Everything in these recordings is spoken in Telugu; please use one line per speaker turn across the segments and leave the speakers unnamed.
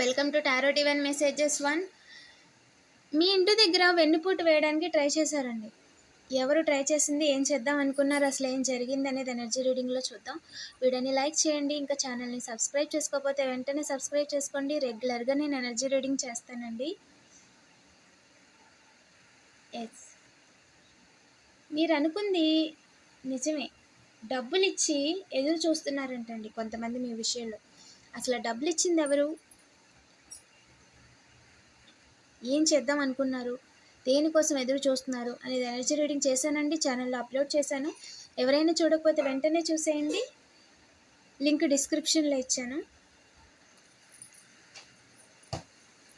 Welcome to tarot divine messages one మీ ఇంటి దగ్గర వెన్నుపూట వేయడానికి ట్రై చేశారండి. ఎవరు ట్రై చేసింది ఏం చేద్దాం అనుకున్నారు అసలు ఏం జరిగింది అనేది ఎనర్జీ రీడింగ్లో చూద్దాం. వీడియోని లైక్ చేయండి ఇంకా ఛానల్ని సబ్స్క్రైబ్ చేసుకోకపోతే వెంటనే సబ్స్క్రైబ్ చేసుకోండి. రెగ్యులర్గా నేను ఎనర్జీ రీడింగ్ చేస్తానండి. ఎస్ మీరు అనుకుంది నిజమే. డబ్బులు ఇచ్చి ఎదురు చూస్తున్నారంటండి కొంతమంది మీ విషయంలో. అసలు డబ్బులు ఇచ్చింది ఎవరు? ఏం చేద్దాం అనుకున్నారు? దేనికోసం ఎదురు చూస్తున్నారు? అనేది ఎనర్జీ రీడింగ్ చేశానండి. ఛానల్లో అప్లోడ్ చేశాను. ఎవరైనా చూడకపోతే వెంటనే చూసేయండి. లింక్ డిస్క్రిప్షన్లో ఇచ్చాను.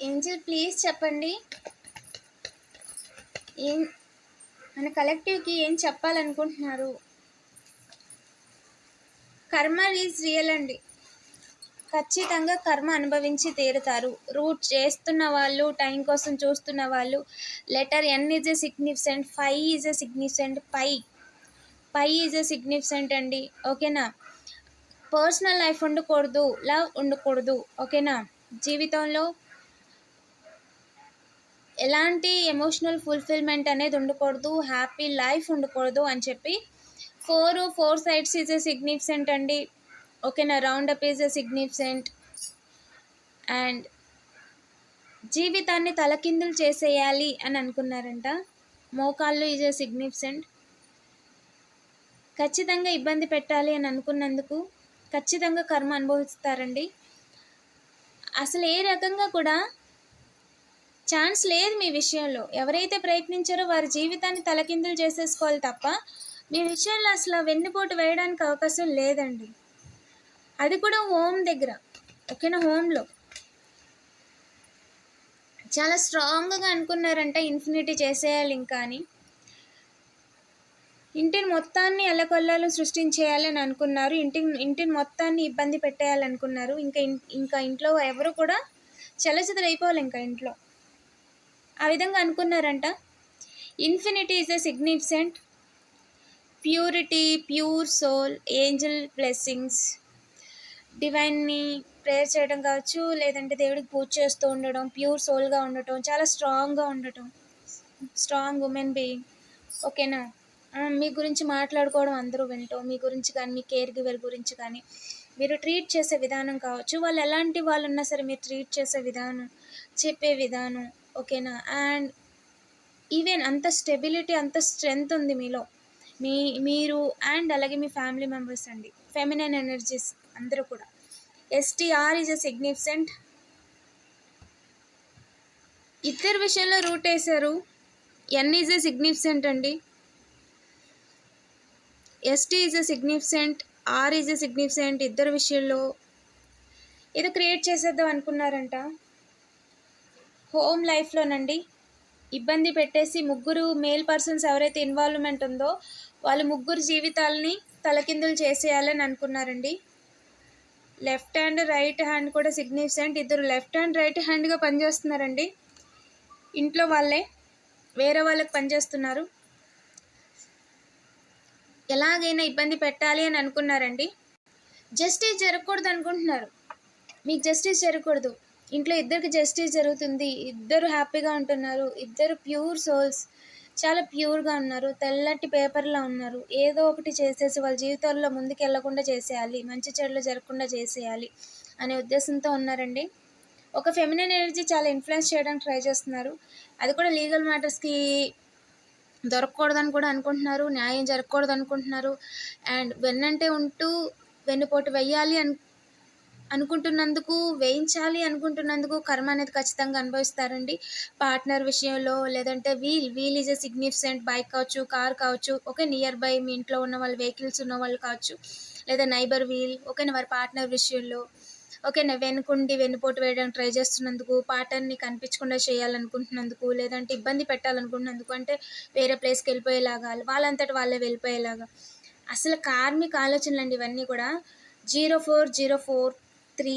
ఏంజల్ ప్లీజ్ చెప్పండి. ఏం మన కలెక్టివ్కి ఏం చెప్పాలనుకుంటున్నారు? కర్మ ఈజ్ రియల్ అండి. ఖచ్చితంగా కర్మ అనుభవించి తీరుతారు. రూట్ చేస్తున్న వాళ్ళు టైం కోసం చూస్తున్న వాళ్ళు letter N is a significant five is a significant five five is a significant అండి. ఓకేనా? పర్సనల్ లైఫ్ ఉండకూడదు లవ్ ఉండకూడదు. ఓకేనా? జీవితంలో ఎలాంటి ఎమోషనల్ ఫుల్ఫిల్మెంట్ అనేది ఉండకూడదు హ్యాపీ లైఫ్ ఉండకూడదు అని చెప్పి four four sides is a significant అండి. ఓకేనా round up is a significant and జీవితాన్ని తలకిందులు చేసేయాలి అని అనుకున్నారంట. మోకాళ్ళు ఈజ్ ఎ సిగ్నిఫిసెంట్ ఖచ్చితంగా ఇబ్బంది పెట్టాలి అని అనుకున్నందుకు ఖచ్చితంగా కర్మ అనుభవిస్తారండి. అసలు ఏ రకంగా కూడా ఛాన్స్ లేదు మీ విషయంలో. ఎవరైతే ప్రయత్నించారో వారి జీవితాన్ని తలకిందులు చేసేసుకోవాలి తప్ప మీ విషయంలో అసలు వెన్నుపోటు వేయడానికి అవకాశం లేదండి. అది కూడా హోమ్ దగ్గర ఓకేనా? హోమ్లో. చాలా స్ట్రాంగ్గా అనుకున్నారంట ఇన్ఫినిటీ చేసేయాలి ఇంకా అని. ఇంటిని మొత్తాన్ని ఎల్లకొల్లాలు సృష్టించేయాలని అనుకున్నారు. ఇంటి ఇంటిని మొత్తాన్ని ఇబ్బంది పెట్టేయాలనుకున్నారు ఇంకా ఇంకా ఇంట్లో ఎవరు కూడా చలచితలైపోవాలి ఇంకా ఇంట్లో. ఆ విధంగా అనుకున్నారంట. Infinity is a significant purity pure soul angel blessings డివైన్ని prayer చేయడం కావచ్చు లేదంటే దేవుడికి పూజ చేస్తూ ఉండడం ప్యూర్ సోల్గా ఉండటం చాలా స్ట్రాంగ్గా ఉండటం. Strong women being. ఓకేనా? మీ గురించి మాట్లాడుకోవడం అందరూ వింటాం. మీ గురించి కానీ మీ కేర్ గివర్ గురించి కానీ. మీరు ట్రీట్ చేసే విధానం కావచ్చు. వాళ్ళు ఎలాంటి వాళ్ళు ఉన్నా సరే మీరు ట్రీట్ చేసే విధానం చెప్పే విధానం. ఓకేనా? అండ్ ఈవెన్ అంత స్టెబిలిటీ అంత స్ట్రెంగ్త్ ఉంది మీలో. మీ మీరు అండ్ అలాగే మీ ఫ్యామిలీ మెంబర్స్ అండి. Feminine energies. అందరూ కూడా. ఎస్టీఆర్ ఈజ్ అ సిగ్నిఫిసెంట్ ఇద్దరు విషయంలో రూట్ వేశారు. ఎన్ ఈజ్ ఎ సిగ్నిఫిసెంట్ అండి. ST is a significant R is a significant ఇద్దరు విషయంలో ఏదో క్రియేట్ చేసేద్దాం అనుకున్నారంట. హోమ్ లైఫ్లోనండి ఇబ్బంది పెట్టేసి ముగ్గురు మేల్ పర్సన్స్ ఎవరైతే ఇన్వాల్వ్మెంట్ ఉందో వాళ్ళు ముగ్గురు జీవితాలని తలకిందులు చేసేయాలని అనుకున్నారండి. లెఫ్ట్ హ్యాండ్ రైట్ హ్యాండ్ కూడా సిగ్నిఫికెంట్. ఇద్దరు లెఫ్ట్ హ్యాండ్ రైట్ హ్యాండ్గా పనిచేస్తున్నారండి. ఇంట్లో వాళ్ళే వేరే వాళ్ళకి పనిచేస్తున్నారు. ఎలాగైనా ఇబ్బంది పెట్టాలి అని అనుకున్నారండి. జస్టిస్ జరగకూడదు అనుకుంటున్నారు. మీకు జస్టిస్ జరగకూడదు. ఇంట్లో ఇద్దరికి జస్టిస్ జరుగుతుంది. ఇద్దరు హ్యాపీగా ఉంటున్నారు. ఇద్దరు ప్యూర్ సోల్స్. చాలా ప్యూర్గా ఉన్నారు. తెల్లటి పేపర్లా ఉన్నారు. ఏదో ఒకటి చేసేసి వాళ్ళ జీవితాల్లో ముందుకు వెళ్ళకుండా చేసేయాలి. మంచి చెడులు జరగకుండా చేసేయాలి అనే ఉద్దేశంతో ఉన్నారండి. ఒక ఫెమినైన్ ఎనర్జీ చాలా ఇన్ఫ్లుయెన్స్ చేయడానికి ట్రై చేస్తున్నారు. అది కూడా లీగల్ మ్యాటర్స్కి దొరకకూడదని కూడా అనుకుంటున్నారు. న్యాయం జరగకూడదు అనుకుంటున్నారు అండ్ వెన్నంటే ఉంటూ వెన్నుపోటు వెయ్యాలి అను అనుకుంటున్నందుకు వేయించాలి అనుకుంటున్నందుకు కర్మ అనేది ఖచ్చితంగా అనుభవిస్తారండి. పార్ట్నర్ విషయంలో లేదంటే wheel wheel is a significant bike కావచ్చు కార్ కావచ్చు ఓకే నియర్ బై మీ ఇంట్లో ఉన్న వాళ్ళు వెహికల్స్ ఉన్న వాళ్ళు కావచ్చు లేదా నైబర్ వీల్ ఓకేనా వారి పార్ట్నర్ విషయంలో ఓకేనా వెనుకుండి వెన్నుపోటు వేయడానికి ట్రై చేస్తున్నందుకు పార్ట్నర్ని కనిపించకుండా చేయాలనుకుంటున్నందుకు లేదంటే ఇబ్బంది పెట్టాలనుకుంటున్నందుకు అంటే వేరే ప్లేస్కి వెళ్ళిపోయేలాగా వాళ్ళంతటి వాళ్ళే వెళ్ళిపోయేలాగా. అసలు కార్మిక ఆలోచనలు అండి ఇవన్నీ కూడా. Zero four zero four three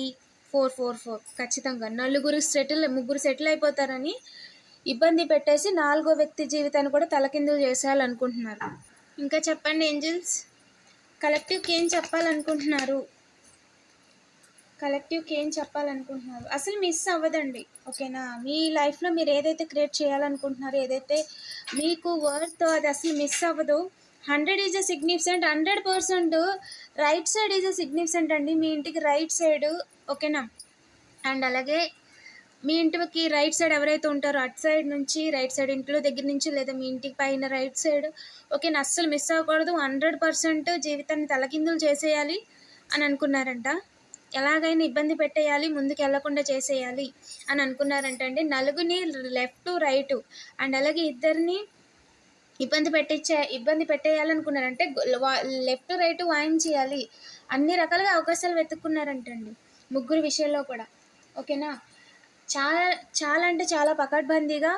four four four. ఖచ్చితంగా. నలుగురు సెటిల్ ముగ్గురు సెటిల్ అయిపోతారని ఇబ్బంది పెట్టేసి నాలుగో వ్యక్తి జీవితాన్ని కూడా తలకిందులు చేసేయాలనుకుంటున్నారు. ఇంకా చెప్పండి ఏంజిల్స్? కలెక్టివ్కి ఏం చెప్పాలనుకుంటున్నారు? కలెక్టివ్కి ఏం చెప్పాలనుకుంటున్నారు? అసలు మిస్ అవ్వదండి. ఓకేనా? మీ లైఫ్లో మీరు ఏదైతే క్రియేట్ చేయాలనుకుంటున్నారో ఏదైతే మీకు వర్త్ అది అసలు మిస్ అవ్వదు hundred is a significant hundred percent right side is a significant అండి. మీ ఇంటికి రైట్ సైడ్ ఓకేనా? అండ్ అలాగే మీ ఇంటికి రైట్ సైడ్ ఎవరైతే ఉంటారో అటు సైడ్ నుంచి రైట్ సైడ్ ఇంట్లో దగ్గర నుంచి లేదా మీ ఇంటికి పైన రైట్ సైడ్ ఓకే అస్సలు మిస్ అవ్వకూడదు. హండ్రెడ్ పర్సెంట్ జీవితాన్ని తలకిందులు చేసేయాలి అని అనుకున్నారంట. ఎలాగైనా ఇబ్బంది పెట్టేయాలి ముందుకు వెళ్ళకుండా చేసేయాలి అని అనుకున్నారంట అండి. నలుగుని లెఫ్ట్ రైట్ అండ్ అలాగే ఇద్దరిని ఇబ్బంది పెట్టించే ఇబ్బంది పెట్టేయాలనుకున్నారంటే లెఫ్ట్ రైట్ వాయించేయాలి అన్ని రకాలుగా అవకాశాలు వెతుక్కున్నారంటండి ముగ్గురు విషయంలో కూడా. ఓకేనా? చాలా చాలా అంటే చాలా పకడ్బందీగా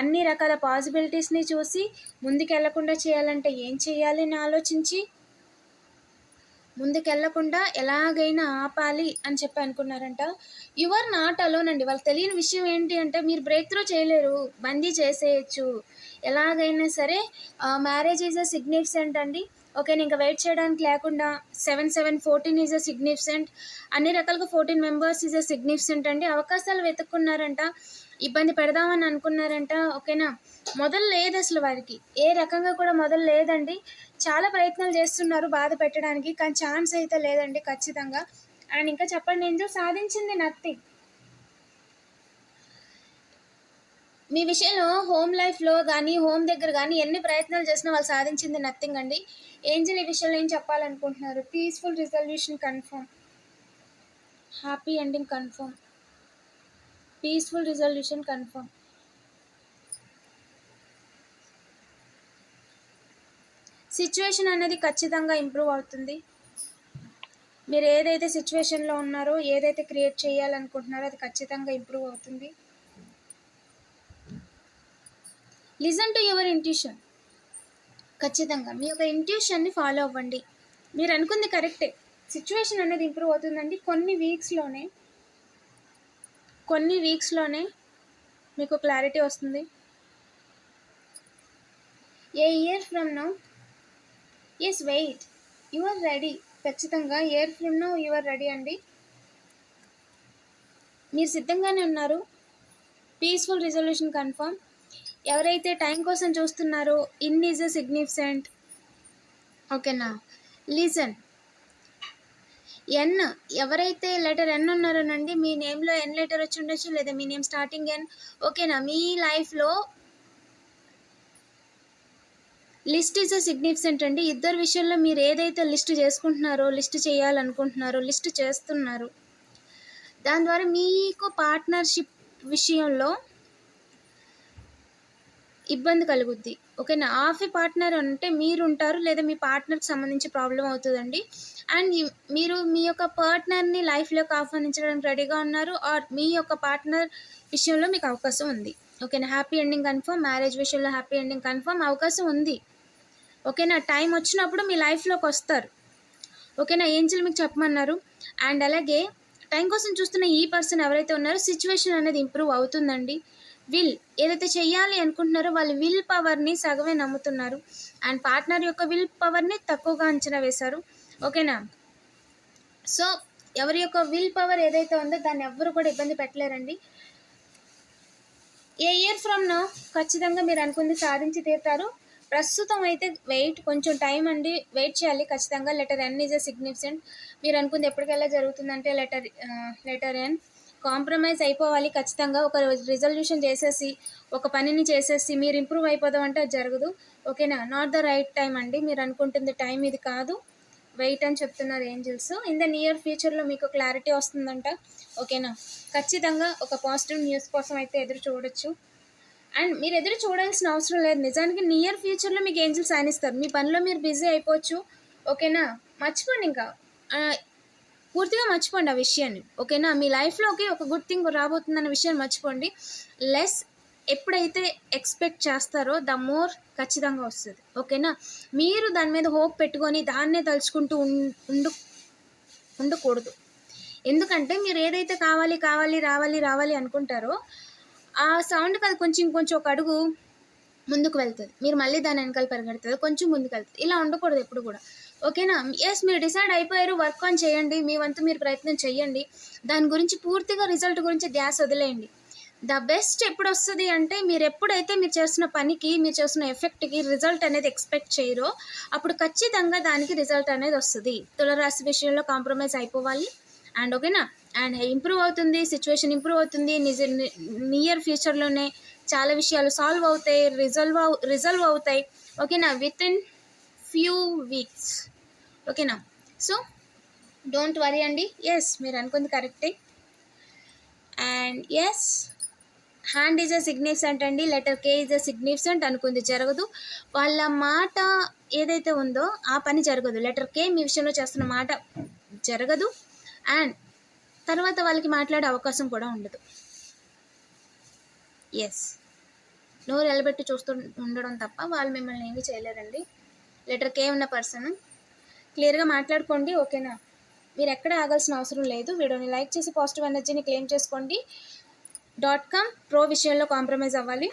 అన్ని రకాల పాసిబిలిటీస్ని చూసి ముందుకెళ్ళకుండా చేయాలంటే ఏం చేయాలి అని ఆలోచించి ముందుకెళ్ళకుండా ఎలాగైనా ఆపాలి అని చెప్పి అనుకున్నారంట. యు ఆర్ నాట్ అలోన్ అండి. వాళ్ళకి తెలియని విషయం ఏంటి అంటే మీరు బ్రేక్ త్రూ చేయలేరు. బందీ చేసేయచ్చు. ఎలాగైనా సరే మ్యారేజ్ ఈజ్ అ సిగ్నిఫికెంట్ అండి. ఓకే ఇంకా వెయిట్ చేయడానికి లేకుండా seven seven fourteen is a significant అన్ని రకాలుగా fourteen members is a significant అండి. అవకాశాలు వెతుక్కున్నారంట ఇబ్బంది పెడదామని అనుకున్నారంట ఓకేనా మొదలు లేదు అసలు వారికి. ఏ రకంగా కూడా మొదలు లేదండి. చాలా ప్రయత్నాలు చేస్తున్నారు బాధ పెట్టడానికి కానీ ఛాన్స్ అయితే లేదండి ఖచ్చితంగా. అండ్ ఇంకా చెప్పండి ఏంటో సాధించింది నథింగ్ మీ విషయంలో హోమ్ లైఫ్లో కానీ హోమ్ దగ్గర కానీ ఎన్ని ప్రయత్నాలు చేసినా వాళ్ళు సాధించింది నథింగ్ అండి. ఏంజల్ ఈ విషయంలో ఏం చెప్పాలనుకుంటున్నారు? Peaceful resolution confirm happy ending confirm peaceful resolution confirm situation అనేది ఖచ్చితంగా ఇంప్రూవ్ అవుతుంది. మీరు ఏదైతే సిచ్యువేషన్లో ఉన్నారో ఏదైతే క్రియేట్ చేయాలనుకుంటున్నారో అది ఖచ్చితంగా ఇంప్రూవ్ అవుతుంది. లిజన్ టు యువర్ ఇంట్యూషన్ ఖచ్చితంగా. మీ యొక్క ఇంట్యూషన్ని ఫాలో అవ్వండి. మీరు అనుకుంది కరెక్టే సిచ్యువేషన్ అనేది ఇంప్రూవ్ అవుతుందండి. కొన్ని వీక్స్లోనే కొన్ని వీక్స్లోనే మీకు క్లారిటీ వస్తుంది. A year from now yes wait you are ready ఖచ్చితంగా year from now you are ready అండి. మీరు సిద్ధంగానే ఉన్నారు. పీస్ఫుల్ రిజల్యూషన్ కన్ఫర్మ్ ఎవరైతే టైం కోసం చూస్తున్నారో ఇన్ ఈజ్ అ సిగ్నిఫిసెంట్ ఓకేనా? లీజన్. ఎన్ ఎవరైతే లెటర్ ఎన్ ఉన్నారోనండి మీ నేమ్లో ఎన్ లెటర్ వచ్చి ఉండొచ్చు లేదా మీ నేమ్ స్టార్టింగ్ ఎన్. ఓకేనా? మీ లైఫ్లో లిస్ట్ ఈజ్ అ సిగ్నిఫికెంట్ అండి. ఇద్దరు విషయంలో మీరు ఏదైతే లిస్ట్ చేసుకుంటున్నారో లిస్ట్ చేయాలనుకుంటున్నారో లిస్ట్ చేస్తున్నారు. దాని ద్వారా మీకు పార్ట్నర్షిప్ విషయంలో ఇబ్బంది కలుగుద్ది. ఓకేనా? ఆఫీ పార్ట్నర్ అంటే మీరు ఉంటారు లేదా మీ పార్ట్నర్కి సంబంధించి ప్రాబ్లం అవుతుందండి. అండ్ మీరు మీ యొక్క పార్ట్నర్ని లైఫ్లోకి ఆహ్వానించడానికి రెడీగా ఉన్నారు ఆర్ మీ యొక్క పార్ట్నర్ విషయంలో మీకు అవకాశం ఉంది. ఓకేనా? Happy ending confirm. మ్యారేజ్ విషయంలో హ్యాపీ ఎండింగ్ కన్ఫర్మ్. అవకాశం ఉంది. ఓకేనా? టైం వచ్చినప్పుడు మీ లైఫ్లోకి వస్తారు. ఓకేనా? ఏంజిల్ మీకు చెప్పమన్నారు. అండ్ అలాగే టైం కోసం చూస్తున్న ఈ పర్సన్ ఎవరైతే ఉన్నారో సిచ్యువేషన్ అనేది ఇంప్రూవ్ అవుతుందండి. విల్ ఏదైతే చేయాలి అనుకుంటున్నారో వాళ్ళు విల్ పవర్ని సగమే నమ్ముతున్నారు. అండ్ పార్ట్నర్ యొక్క విల్ పవర్ని తక్కువగా అంచనా వేశారు. ఓకేనా? సో ఎవరి యొక్క విల్ పవర్ ఏదైతే ఉందో దాన్ని ఎవ్వరు కూడా ఇబ్బంది పెట్టలేరండి. ఏ ఇయర్ ఫ్రమ్ నో ఖచ్చితంగా మీరు అనుకుంది సాధించి తీరుతారు. ప్రస్తుతం అయితే వెయిట్ కొంచెం టైం అండి. వెయిట్ చేయాలి ఖచ్చితంగా. Letter N is a significant. మీరు అనుకుంది ఎప్పటికెల్లా జరుగుతుందంటే లెటర్ లెటర్ ఎన్ కాంప్రమైజ్ అయిపోవాలి ఖచ్చితంగా. ఒక రిజల్యూషన్ చేసేసి ఒక పనిని చేసేసి మీరు ఇంప్రూవ్ అయిపోదాం అంటే అది జరగదు. ఓకేనా? నాట్ ద రైట్ టైం అండి. మీరు అనుకుంటుంది టైం ఇది కాదు. వెయిట్ అని చెప్తున్నారు ఏంజిల్స్. ఇన్ ద నియర్ ఫ్యూచర్లో మీకు క్లారిటీ వస్తుందంట. ఓకేనా? ఖచ్చితంగా ఒక పాజిటివ్ న్యూస్ కోసం అయితే ఎదురు చూడొచ్చు. అండ్ మీరు ఎదురు చూడాల్సిన అవసరం లేదు. నిజానికి నియర్ ఫ్యూచర్లో మీకు ఏంజిల్స్ సాయనిస్తారు మీ పనిలో మీరు బిజీ అయిపోవచ్చు. ఓకేనా? మర్చిపోండి ఇంకా. పూర్తిగా మర్చిపోండి ఆ విషయాన్ని ఓకేనా? మీ లైఫ్లోకి ఒక గుడ్ థింగ్ రాబోతుందన్న విషయాన్ని మర్చిపోండి. లెస్ ఎప్పుడైతే ఎక్స్పెక్ట్ చేస్తారో ద మోర్ ఖచ్చితంగా వస్తుంది ఓకేనా? మీరు దాని మీద హోప్ పెట్టుకొని దాన్నే తలుచుకుంటూ ఉం- ఉండు ఉండకూడదు. ఎందుకంటే మీరు ఏదైతే కావాలి కావాలి రావాలి రావాలి అనుకుంటారో ఆ సౌండ్కి అది కొంచెం కొంచెం ఒక అడుగు ముందుకు వెళ్తుంది. మీరు మళ్ళీ దాని వెనకాల పరిగెడుతుంది కొంచెం ముందుకు వెళ్తుంది. ఇలా ఉండకూడదు ఎప్పుడు కూడా. ఓకేనా? ఎస్ మీరు డిసైడ్ అయిపోయారు. వర్క్ ఆన్ చేయండి. మీ వంతు మీరు ప్రయత్నం చేయండి దాని గురించి పూర్తిగా రిజల్ట్ గురించి ధ్యాస వదిలేయండి. ద బెస్ట్ ఎప్పుడు వస్తుంది అంటే మీరు ఎప్పుడైతే మీరు చేస్తున్న పనికి మీరు చేస్తున్న ఎఫెక్ట్కి రిజల్ట్ అనేది ఎక్స్పెక్ట్ చేయరో అప్పుడు ఖచ్చితంగా దానికి రిజల్ట్ అనేది వస్తుంది. తులరాశి విషయంలో కాంప్రమైజ్ అయిపోవాలి. అండ్ ఓకేనా? అండ్ ఇంప్రూవ్ అవుతుంది సిచ్యువేషన్ ఇంప్రూవ్ అవుతుంది. నిజ నియర్ ఫ్యూచర్లోనే చాలా విషయాలు సాల్వ్ అవుతాయి రిజల్వ్ రిజల్వ్ అవుతాయి. ఓకేనా? విత్ ఇన్ ఫ్యూ వీక్స్ ఓకేనా సో డోంట్ వరీ అండి ఎస్ మీరు అనుకుంది కరెక్టే and S hand is a significant అండి. Letter K is a significant అనుకుంది జరగదు. వాళ్ళ మాట ఏదైతే ఉందో ఆ పని జరగదు. లెటర్ కే మీ విషయంలో చేస్తున్న మాట జరగదు. అండ్ తర్వాత వాళ్ళకి మాట్లాడే అవకాశం కూడా ఉండదు. ఎస్ నోరు ఎలబెట్టి చూస్తూ ఉండడం తప్ప వాళ్ళు మిమ్మల్ని ఏమీ చేయలేరండి. లెటర్ కే ఉన్న పర్సన్ క్లియర్గా మాట్లాడుకోండి ఓకేనా? మీరు ఎక్కడ ఆగాల్సిన అవసరం లేదు. వీడియోని లైక్ చేసి పాజిటివ్ ఎనర్జీని క్లెయిమ్ చేసుకోండి. డాట్ కామ్ ప్రో విషయంలో కాంప్రమైజ్ అవ్వాలి.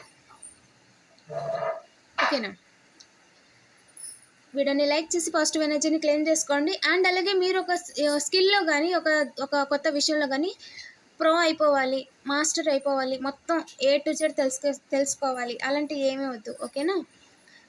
ఓకేనా? వీడియోని లైక్ చేసి పాజిటివ్ ఎనర్జీని క్లెయిమ్ చేసుకోండి. అండ్ అలాగే మీరు ఒక స్కిల్లో కానీ ఒక ఒక కొత్త విషయంలో కానీ ప్రో అయిపోవాలి మాస్టర్ అయిపోవాలి మొత్తం ఏ టు జెడ్ తెలుసుకో తెలుసుకోవాలి. అలాంటివి ఏమీ వద్దు ఓకేనా?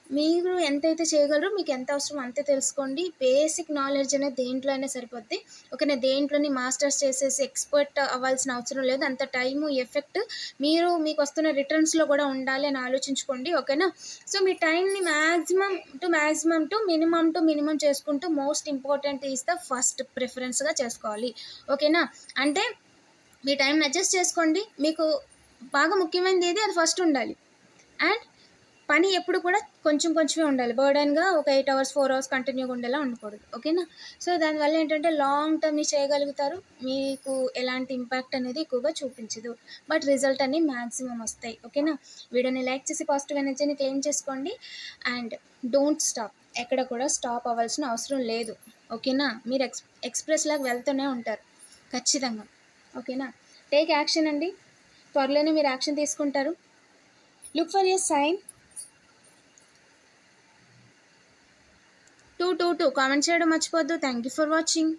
మీరు ఎంతైతే చేయగలరో మీకు ఎంత అవసరం అంతే తెలుసుకోండి. బేసిక్ నాలెడ్జ్ అనేది దేంట్లో అయినా సరిపోద్ది ఓకేనా దేంట్లోని మాస్టర్స్ చేసేసి ఎక్స్పర్ట్ అవ్వాల్సిన అవసరం లేదు. అంత టైము ఎఫెక్ట్ మీరు మీకు వస్తున్న రిటర్న్స్లో కూడా ఉండాలి అని ఆలోచించుకోండి. ఓకేనా సో మీ టైంని maximum to maximum to minimum to minimum చేసుకుంటూ most important is the first ప్రిఫరెన్స్గా చేసుకోవాలి. ఓకేనా అంటే మీ టైం అడ్జస్ట్ చేసుకోండి. మీకు బాగా ముఖ్యమైనది ఏది? అది ఫస్ట్ ఉండాలి. అండ్ పని ఎప్పుడు కూడా కొంచెం కొంచెమే ఉండాలి. బర్డన్గా ఒక ఎయిట్ అవర్స్ ఫోర్ అవర్స్ కంటిన్యూగా ఉండేలా ఉండకూడదు. ఓకేనా సో దానివల్ల ఏంటంటే లాంగ్ టర్మ్ని చేయగలుగుతారు. మీకు ఎలాంటి ఇంపాక్ట్ అనేది ఎక్కువగా చూపించదు. బట్ రిజల్ట్ అన్ని మ్యాక్సిమం వస్తాయి. ఓకేనా వీడియోని లైక్ చేసి పాజిటివ్ ఎనర్జీని క్లెయిమ్ చేసుకోండి. అండ్ డోంట్ స్టాప్ ఎక్కడ కూడా స్టాప్ అవ్వాల్సిన అవసరం లేదు. ఓకేనా మీరు ఎక్స్ ఎక్స్ప్రెస్ లాగా వెళ్తూనే ఉంటారు. ఖచ్చితంగా. ఓకేనా టేక్ యాక్షన్ అండి. త్వరలోనే మీరు యాక్షన్ తీసుకుంటారు. Look for your sign two two two comment చేయడం మర్చిపోద్దు థ్యాంక్ యూ ఫర్ వాచింగ్